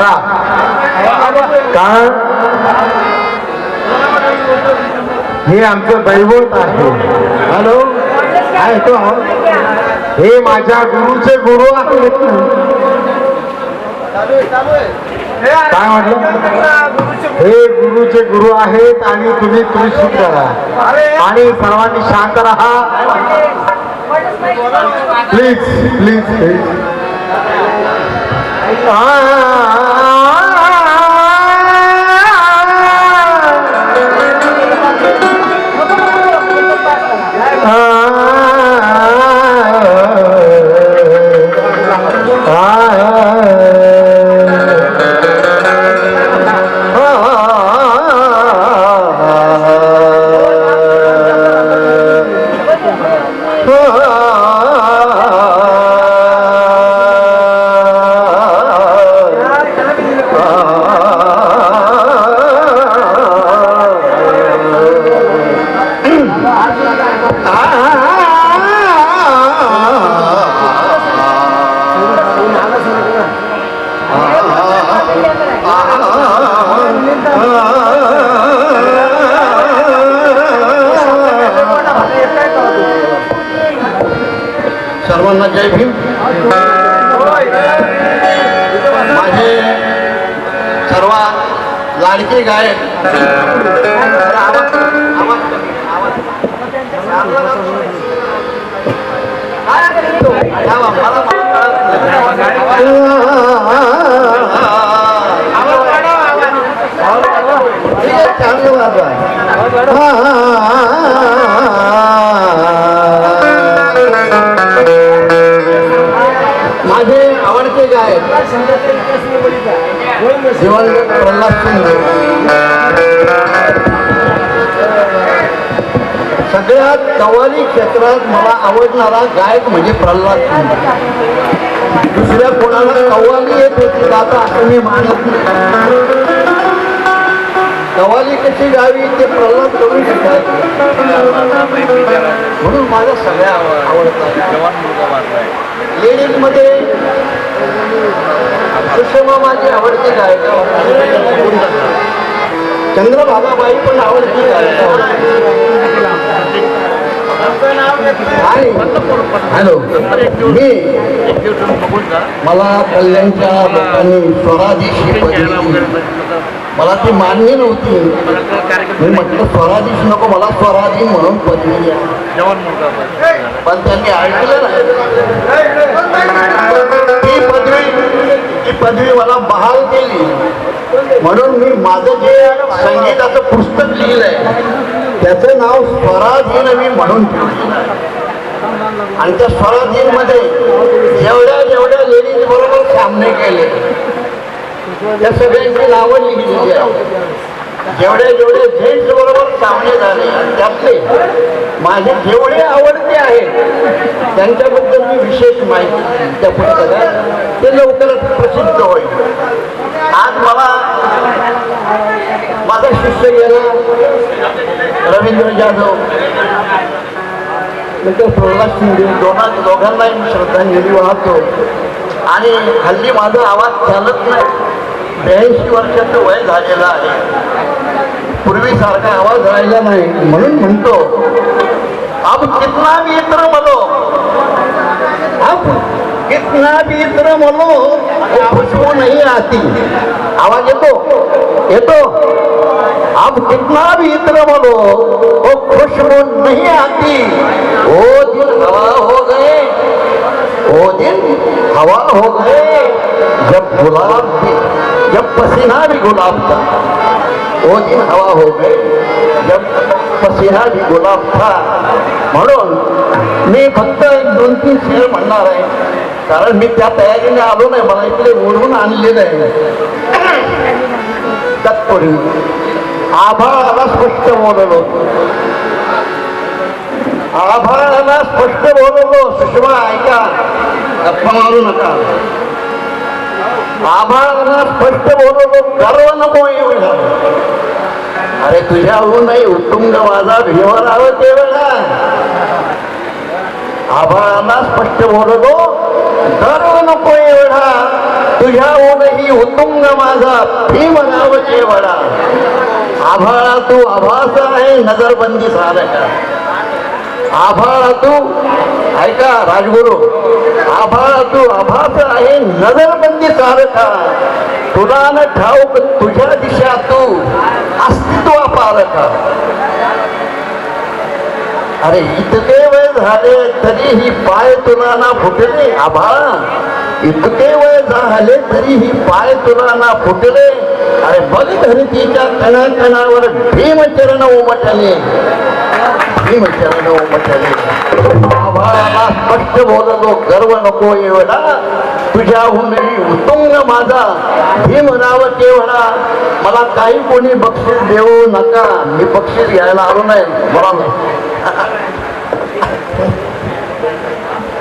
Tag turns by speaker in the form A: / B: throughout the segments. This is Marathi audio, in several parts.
A: करा. का? हे आमचं दैवत आहे. हॅलो? काय हे माझ्या गुरुचे गुरु आहेत. काय म्हटलं? हे गुरुचे गुरु आहेत आणि तुम्ही तुम्ही सुख करा. आणि सर्वांनी शांत राहा. प्लीज प्लीज प्लीज
B: सर्वांना जय भीम. माझे सर्व लाडके गायक. चांगलं माझे दिवंगत प्रल्हाद शिंदे सगळ्यात कवाली क्षेत्रात मला आवडणारा गायक म्हणजे प्रल्हाद शिंदे दुसऱ्या कोणाला कव्वाली येत होती गाता असं मी मानत नाही. कवाली कशी गावी ते प्रल्हाद करून शकतात म्हणून माझा सगळ्या आवडतात लेडीजमध्ये सुषमा माझी आवडती गायक. चंद्रभागाबाई पण आवडती गायक. आणि हॅलो मी मला कल्याणच्या लोकांनी स्वराधीशी पदवी मला ती मान्य नव्हती. मी म्हटलं स्वराधीश नको मला स्वराधीन म्हणून पदवी द्या. पण त्यांनी ऐकलं नाही ती पदवी ती पदवी मला बहाल केली. म्हणून मी माझं जे संगीताचं पुस्तक लिहिलंय त्याचं नाव स्वराधीन मी म्हणून ठेवलं. आणि त्या स्वराधीन मध्ये जेवढ्या जेवढ्या लेडीज बरोबर सामने केले त्या सगळ्यांची नावं लिहिली आहे जेवढे जेवढे झेंट बरोबर सामने झाले त्यातले माझे जेवढे आवडते आहेत त्यांच्याबद्दल मी विशेष माहिती त्या पुस्तकात ते लवकरच प्रसिद्ध होईल. आज मला माझा शिष्य गेला रवींद्र जाधव. नंतर प्रल्हाद शिंदे दोघां दोघांनाही मी श्रद्धांजली वाहतो. आणि हल्ली माझा आवाज चालत नाही. ब्याऐंशी वर्षाचं वय झालेलं आहे पूर्वीसारखा आवाज़ राहिला नाही म्हणून म्हणतो अब कितना भी इत्र मलो अब कितना भी इत्र मलो खुशबू नहीं आती आवाज़ येतो येतो अब कितना भी इत्र मलो वो खुशबू नहीं आती वो दिन हवा हो गए वो दिन हवा हो गए जब गुलाब भी जब पसीना भी गुलाब था वो दिन हवा हो गए जब पसीना भी गुलाब था म्हणून मी फक्त एक दोन तीन शेर म्हणणार आहे. कारण मी त्या तयारीने आलो नाही मला इकडे ओढून आणलेलं आहे. तत्पूर्वी आभाळाला स्पष्ट बोललो. आभाळाला स्पष्ट बोललो. सुषमा ऐका गप्पा मारू नका. आभाळाला स्पष्ट बोललो गर्व नको एवढा. अरे तुझ्याहूनही उत्तुंग माझा भीमराव तेवढा. आभाळांना स्पष्ट बोलतो गर्व नको एवढा. तुझ्याहूनही उत्तुंग माझा भीमराव केवढा आभाळा तू आभास आहे नजरबंदी सारखा आभाळा तू ऐका राजगुरू आभाळ तू आभास आहे नजरबंदी सारखा. तुला न ठाऊक तुझ्या दिशा तू अस्तित्व पारखा अरे इतके वय झाले तरीही पाय तुला ना फुटले आभाळा. इतके वय झाले तरीही पाय तुला ना फुटले. अरे बघ धरतीच्या कणाकणावर भीमचरण उमटले. भीमचरण उमटले आभाळाला स्पष्ट बोललो गर्व नको एवढा. तुझ्याहूनही उत्तुंग माझा. हे म्हणावं ते केवढा मला काही कोणी बक्षीस देऊ नका. मी बक्षीस घ्यायला आलो नाही. मला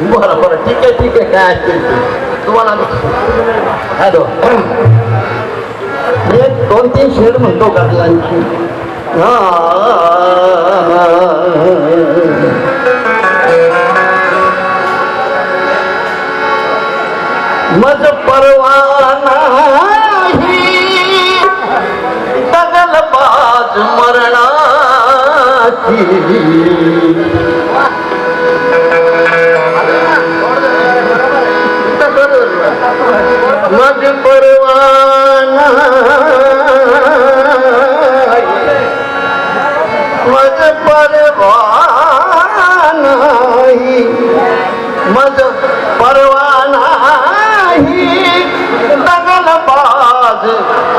B: बरं बरं ठीक आहे ठीक आहे. काय असेल ते. तुम्हाला हॅलो. मी एक दोन तीन शेड म्हणतो गाडलांची मज परवाना दगल बाज मरणाची. मज पर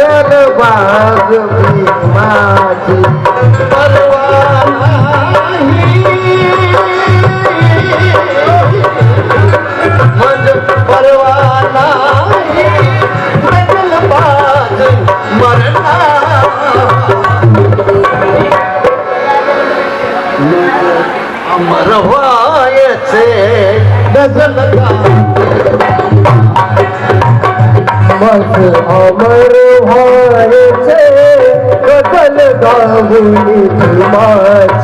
A: गगन बाग
B: मरना अमर व्हायचे गजल
A: मग अमर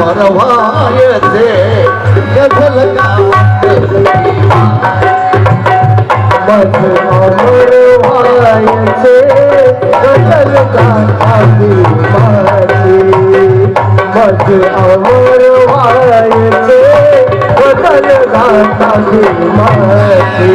B: भ्रमर व्हायचे गझल गात
A: मग अमर व्हायचे गगन गावली भीमाची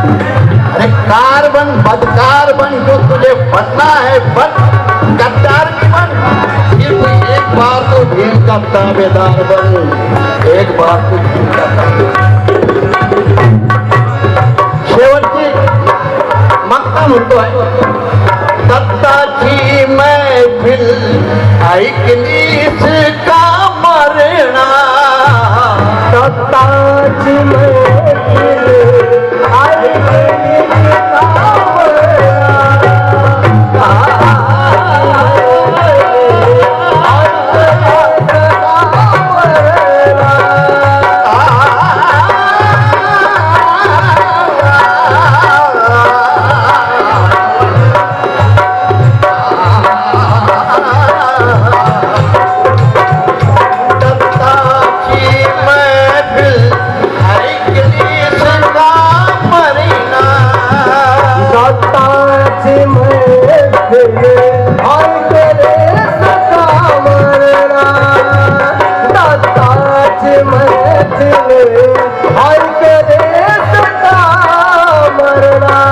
B: अरे कार बन बदकार बन जो तुझे बनना है बन। गद्दार भी बन। सिर्फ एक बार तो भीम का ताबेदार बन। एक बार तो भीम का ताबेदार। शेवटची मागता म्हणतोय दत्ताची मैफिल ऐकलीस का मरणा
A: दत्ताची मैफिल ऐकली
B: Ai, মরলা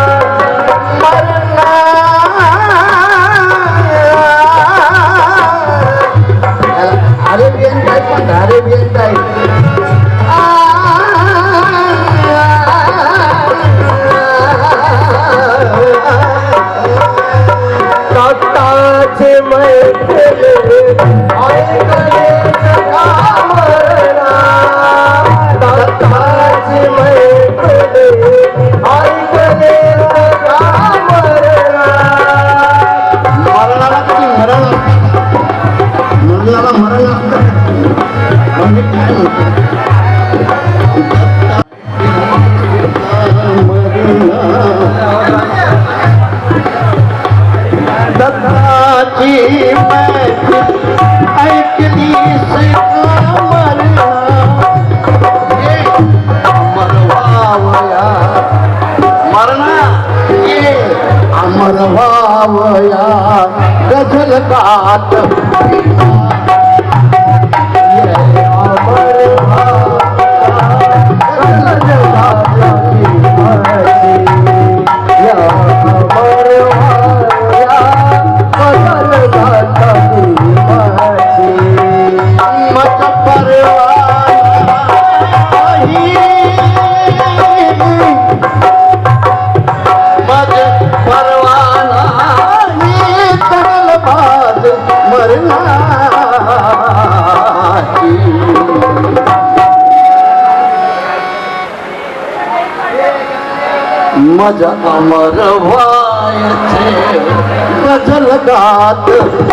B: गझल मज अमर व्हायचे गझल गात
A: अमर